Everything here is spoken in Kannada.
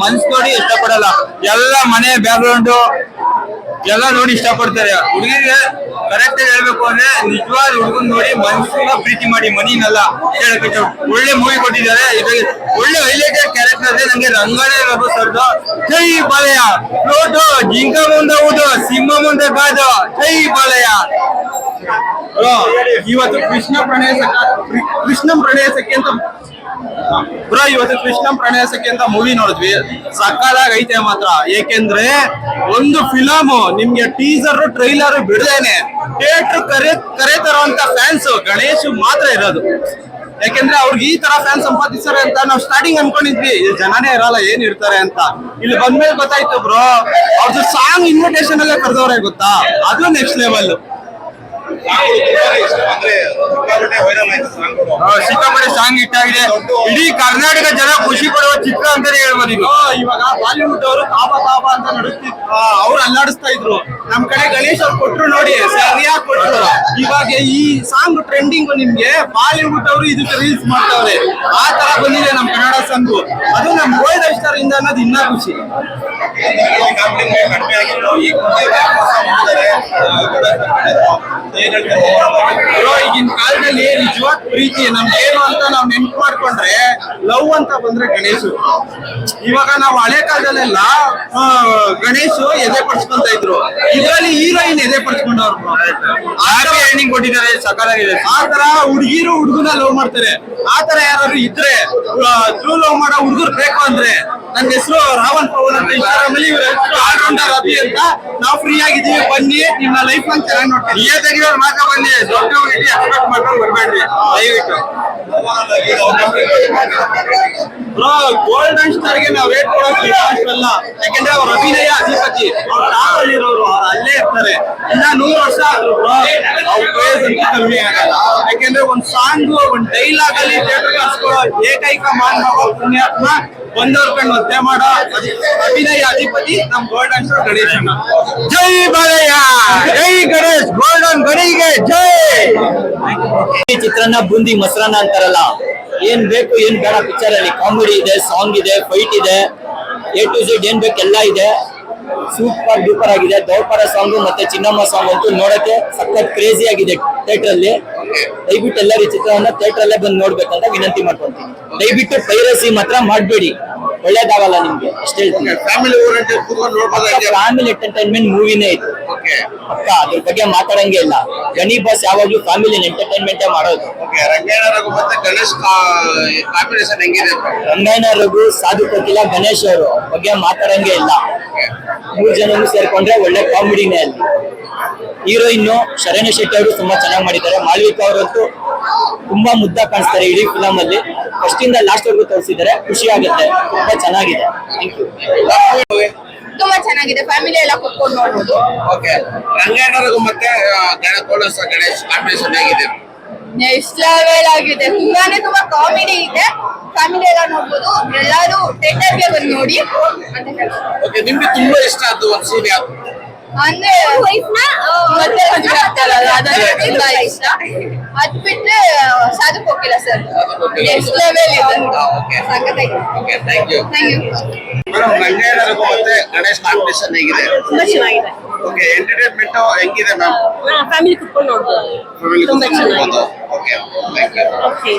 ಮನ್ಸ್ ನೋಡಿ ಇಷ್ಟಪಡಲ್ಲ. ಎಲ್ಲ ಮನೆ ಬ್ಯಾಕ್ಗ್ರೌಂಡ್ ಎಲ್ಲ ನೋಡಿ ಇಷ್ಟಪಡ್ತಾರೆ. ಹುಡುಗಿಗೆ ಕರೆಕ್ಟ್ ಹೇಳ್ಬೇಕು ಅಂದ್ರೆ ನಿಜವಾದ ಹುಡುಗನ್ ನೋಡಿ ಮನ್ಸಿನ ಪ್ರೀತಿ ಮಾಡಿ, ಮನಿನಲ್ಲ ಹೇಳಕ್ಕೆ ಒಳ್ಳೆ ಮೂವಿ ಕೊಟ್ಟಿದ್ದಾರೆ. ಇದ್ರಲ್ಲಿ ಒಳ್ಳೆ ಹೈಲೈಟ್ ಕ್ಯಾರೆಕ್ಟರ್ ಅಂದ್ರೆ ನಂಗೆ ರಂಗನೇ ರಘು ಸರ್ದು. ಜೈ ಬಾಲಯ್ಯ. ನೋಟು ಜಿಂಕ ಮುಂದೆ ಹೌದು ಸಿಂಹ ಮುಂದೆ ಬಾದು ಜೈ ಬಾಲಯ್ಯ. ಇವತ್ತು ಕೃಷ್ಣ ಪ್ರಣಯ ಕೃಷ್ಣ ಪ್ರಣಯ ಅಂತ ಬ್ರೋ, ಇವತ್ತು ಕೃಷ್ಣ ಪ್ರಣಯ ಸಖಿ ಅಂತ ಮೂವಿ ನೋಡಿದ್ವಿ. ಸಕ್ಕದಾಗ ಐತೆ ಮಾತ್ರ. ಏಕೆಂದ್ರೆ ಒಂದು ಫಿಲಮ್ ನಿಮ್ಗೆ ಟೀಸರ್ ಟ್ರೈಲರ್ ಬಿಡದೇನೆ. ಥಿಯೇಟರ್ ಕರೆ ಕರೆ ತರುವಂತ ಫ್ಯಾನ್ಸ್ ಗಣೇಶ್ ಮಾತ್ರ ಇರೋದು. ಯಾಕೆಂದ್ರೆ ಅವ್ರಿಗೆ ಈ ತರ ಫ್ಯಾನ್ ಸಂಪಾದಿಸ್ತಾರೆ ಅಂತ ನಾವು ಸ್ಟಾರ್ಟಿಂಗ್ ಅನ್ಕೊಂಡಿದ್ವಿ. ಜನನೇ ಇರಲ್ಲ, ಏನ್ ಇರ್ತಾರೆ ಅಂತ. ಇಲ್ಲಿ ಬಂದ್ಮೇಲೆ ಗೊತ್ತಾಯ್ತು ಬ್ರೋ ಅವ್ರದ್ದು ಸಾಂಗ್ ಇನ್ವಿಟೇಷನ್ ಅಲ್ಲೇ ಕರೆದವ್ರೆ ಗೊತ್ತಾ? ಅದು ನೆಕ್ಸ್ಟ್ ಲೆವೆಲ್ ಸಿಕ್ಕಾಪಟ್ಟೆ ಸಾಂಗ್ ಇಟ್ಟಾಗಿದೆ ಇಡೀ ಕರ್ನಾಟಕ ಜನ ಖುಷಿ ಪಡುವ ಚಿತ್ರ ಅಂತಾನೆ ಹೇಳ್ಬೋದು ಇದು. ಇವಾಗ ಬಾಲಿವುಡ್ ಅವರು ತಾಪ ತಾಪ ಅಂತ ನಡುತ್ತಿ ಅವ್ರು ಅಲ್ಲಾಡಿಸ್ತಾ ಇದ್ರು. ನಮ್ ಕಡೆ ಗಣೇಶ್ ಅವ್ರು ಕೊಟ್ರು ನೋಡಿ ಸರಿಯಾಗಿ ಕೊಟ್ರು. ಇವಾಗ ಈ ಸಾಂಗ್ ಟ್ರೆಂಡಿಂಗ್ ನಿಮ್ಗೆ ಬಾಲಿವುಡ್ ಅವರು ಇದಕ್ಕೆ ರೀಲ್ಸ್ ಮಾಡ್ತಾವ್ರೆ. ಆ ತರ ಬಂದಿದೆ ನಮ್ ಕನ್ನಡ ಸಾಂಗ್ ಅದು ನಮ್ ಗೋಲ್ಡ್ ಸ್ಟಾರ್ ಇಂದ ಅನ್ನೋದು ಇನ್ನ ಖುಷಿ. ಬ್ರೋ, ಈಗಿನ ಕಾಲದಲ್ಲಿ ನಿಜವಾದ ಪ್ರೀತಿ ನಮ್ಗೆ ಏನು ಅಂತ ನಾವ್ ನೆನ್ಪು ಮಾಡ್ಕೊಂಡ್ರೆ ಲವ್ ಅಂತ ಬಂದ್ರೆ ಗಣೇಶ. ಇವಾಗ ನಾವು ಹಳೆ ಕಾಲದಲ್ಲೆಲ್ಲ ಆ, ಗಣೇಶ್ ಎದೆ ಪಡಿಸ್ಕೊಂತ ಇದ್ರು. ಇದರಲ್ಲಿ ಹೀರೋಯಿನ್ ಎದೆ ಪಡಿಸ್ಕೊಂಡವ್ರು ಎಂಡಿಂಗ್ ಕೊಟ್ಟಿದ್ದಾರೆ? ಸಕಾಲಾಗಿದೆ ಆ ತರ ಹುಡುಗಿರು ಹುಡುಗನ ಲವ್ ಮಾಡ್ತಾರೆ. ಆ ತರ ಯಾರಾದ್ರು ಇದ್ರೆ ಥ್ರೂ ಲವ್ ಮಾಡೋ ಹುಡುಗರು ಬೇಕು ಅಂದ್ರೆ ನನ್ನ ಹೆಸರು ರಾವಣ್ ಪವನ್ ಅಂತ ಇನ್ಸ್ಟಾಗ್ರಾಮ್ ಅಲ್ಲಿ ಇವ್ರ ಹೆಸರು ಆಲ್ರೌಂಡರ್ ಅಭಿ ಅಂತ. ನಾವು ಫ್ರೀ ಆಗಿದ್ದೀವಿ, ಬನ್ನಿ. ನಿಮ್ಮ ಲೈಫ್ ಅಂತ ಚೆನ್ನಾಗಿ ನೋಡ್ತೀವಿ ನಿಯತ್ತಾಗಿರೋರು ಮಾತ್ರ ಬನ್ನಿ. ದೊಡ್ಡ ಇಟ್ಟು ಎಕ್ಸ್ಪೆಕ್ಟ್ ಮಾಡ್ಕೊಂಡು ಬರ್ಬೇಡ್ರಿ. ದಯವಿಟ್ಟು. ಗೋಲ್ಡನ್ ಸ್ಟಾರ್ಗೆ ನಾವು ರೇಟ್ ಕೊಡೋಕೆ ಅಲ್ಲ ಯಾಕೆಂದ್ರೆ ಅವ್ರ ಅಭಿನಯ ಅಧಿಪತಿ. ಅವ್ರ ಅಲ್ಲಿರೋರು ಅಲ್ಲೇ ಇರ್ತಾರೆ. ಇನ್ನ ನೂರು ವರ್ಷ ಕಮ್ಮಿ ಆಗಲ್ಲ. ಯಾಕೆಂದ್ರೆ ಒಂದ್ ಸಾಂಗ್ ಒಂದ್ ಡೈಲಾಗ್ ಅಲ್ಲಿ ಥಿಯೇಟರ್ ಏಕೈಕ ಮಾನವ ಪುಣ್ಯಾತ್ಮ ಬಂದವ್ರ ಕಣ್ಣು ಒತ್ತೆ ಮಾಡೋ ಅಭಿನಯ ಅಧಿಪತಿ ನಮ್ ಗೋಲ್ಡನ್ ಸ್ಟಾರ್ ಗಣೇಶನ ಜೈ ಬಾಲಯ್ಯ ಜೈ ಗಣೇಶ್ ಗೋಲ್ಡನ್ ಗಣಿಗೆ ಜೈ ಈ ಚಿತ್ರಾನ್ನ ಬೂಂದಿ ಮೊಸರನ್ನ ಅಂತಾರಲ್ಲ ಏನ್ ಬೇಕು ಏನ್ ಬೇಡ ಪಿಕ್ಚರ್ ಅಲ್ಲಿ ಕಾಮಿಡಿ ಇದೆ ಸಾಂಗ್ ಇದೆ ಫೈಟ್ ಇದೆ ಎ ಟು ಜೆಡ್ ಏನ್ ಬೇಕು ಎಲ್ಲ ಇದೆ. ಸೂಪರ್ ಡೂಪರ್ ಆಗಿದೆ. ದೌಪರ ಸಾಂಗ್ ಮತ್ತೆ ಚಿನ್ನಮ್ಮ ಸಾಂಗ್ ಅಂತೂ ನೋಡಕ್ಕೆ ಸಖತ್ ಕ್ರೇಜಿ ಆಗಿದೆ ಥಿಯೇಟರ್ ಅಲ್ಲಿ. ದಯವಿಟ್ಟು ಎಲ್ಲರೂ ಈ ಚಿತ್ರವನ್ನ ಥಿಯೇಟರ್ ಅಲ್ಲೇ ಬಂದು ನೋಡ್ಬೇಕಂತ ವಿನಂತಿ ಮಾಡ್ಕೊಂತೀನಿ ದಯವಿಟ್ಟು ಪೈರಸಿ ಮಾತ್ರ ಮಾಡ್ಬೇಡಿ. ಒಳ್ಳೇದಾಗಲ್ಲ ನಿಮ್ಗೆ ಅಷ್ಟೇ ಫ್ಯಾಮಿಲಿ ಎಂಟರ್ಟೈನ್ಮೆಂಟ್ ಮೂವಿನೇ ಇದು. ಪಕ್ಕ ಅದ್ರ ಬಗ್ಗೆ ಮಾತಾಡಂಗೆ ಇಲ್ಲ. ಗಣಿ ಬಸ್ ಯಾವಾಗ್ಲೂ ಫ್ಯಾಮಿಲಿ ಎಂಟರ್ಟೈನ್ಮೆಂಟ್ ಮಾಡೋದು. ರಘು ಮತ್ತೆ ಗಣೇಶ್ ಕಾಂಬಿನೇಷನ್ ಹೆಂಗಿದೆ? ರಂಗಾಯಣ ರಘು ಸಾಧು ಕೊಟ್ಟಿಲ್ಲ ಗಣೇಶ್ ಅವರು ಬಗ್ಗೆ ಮಾತಾಡಂಗೆ ಇಲ್ಲ. ಮೂರ್ ಜನನು ಸೇರ್ಕೊಂಡ್ರೆ ಒಳ್ಳೆ ಕಾಮಿಡಿನೇ ಅಲ್ಲಿ. ಹೀರೋಯಿನ್ ಶರಣ್ಯ ಶೆಟ್ಟಿ ಅವರು ತುಂಬಾ ಚೆನ್ನಾಗಿ ಮಾಡಿದ್ದಾರೆ. ಮಾಳ್ವಿಕಾ ಅವರಂತೂ ತುಂಬಾ ಮುದ್ದ ಕಾಣಿಸ್ತಾರೆ ಇಡೀ ಫಿಲಮ್ ಅಲ್ಲಿ. ಫಸ್ಟ್ ಇಂದ ಲಾಸ್ಟ್ ವರ್ಗು ತೋರಿಸಿದ್ದಾರೆ. ಖುಷಿ ಆಗುತ್ತೆ. ತುಂಬಾ ಚೆನ್ನಾಗಿದೆ. ಥ್ಯಾಂಕ್ ಯು ತುಂಬಾ ಚೆನ್ನಾಗಿದೆ. ಫ್ಯಾಮಿಲಿ ಎಲ್ಲ ಕುತ್ಕೊಂಡು ನೋಡಬಹುದು ಓಕೆ ರಂಗಯ್ಯ ಮತ್ತೆ ಗಣೇಶ್ ಗಣೇಶ್ ಕಾಂಬಿನೇಷನ್ ಹೇಗಿದೆ? ನೆಕ್ಸ್ಟ್ ಲೆವೆಲ್ ಆಗಿದೆ ತುಂಬಾನೇ ತುಂಬಾ ಕಾಮಿಡಿ ಇದೆ. ಫ್ಯಾಮಿಲಿ ಎಲ್ಲ ನೋಡ್ಬೋದು. ಎಲ್ಲರೂ ಥಿಯೇಟರ್ಗೆ ಬಂದು ನೋಡಿ. ಅಂತ ಹೇಳ್ಬೋದು ಓಕೆ ನಿಮ್ಗೆ ತುಂಬಾ ಇಷ್ಟ ಆಯ್ತು ಒಂದು ಸೀನ್ ಯಾವ್ದು? ಅಂದ್ರೆ ತುಂಬಾ ಇಷ್ಟ. ಅದ್ ಬಿಟ್ರೆ ಸಾಧು ಹೋಗಿಲ್ಲ ಸರ್ ನೆಕ್ಸ್ಟ್ ಲೆವೆಲ್ ಇದೆ. ಓಕೆ ಥ್ಯಾಂಕ್ ಯು ಮೇಡಮ್ ಮತ್ತೆ ಗಣೇಶ್ ಕಾಂಬಿನೇಷನ್ ಹೇಗಿದೆ? ತುಂಬಾ ಚೆನ್ನಾಗಿದೆ. ಓಕೆ ಎಂಟರ್ಟೈನ್ಮೆಂಟ್ ಹೆಂಗಿದೆ ಮ್ಯಾಮ್ ಫ್ಯಾಮಿಲಿ ಕುತ್ಕೊಂಡು ನೋಡ್ಬೋದು. Family okay thank you okay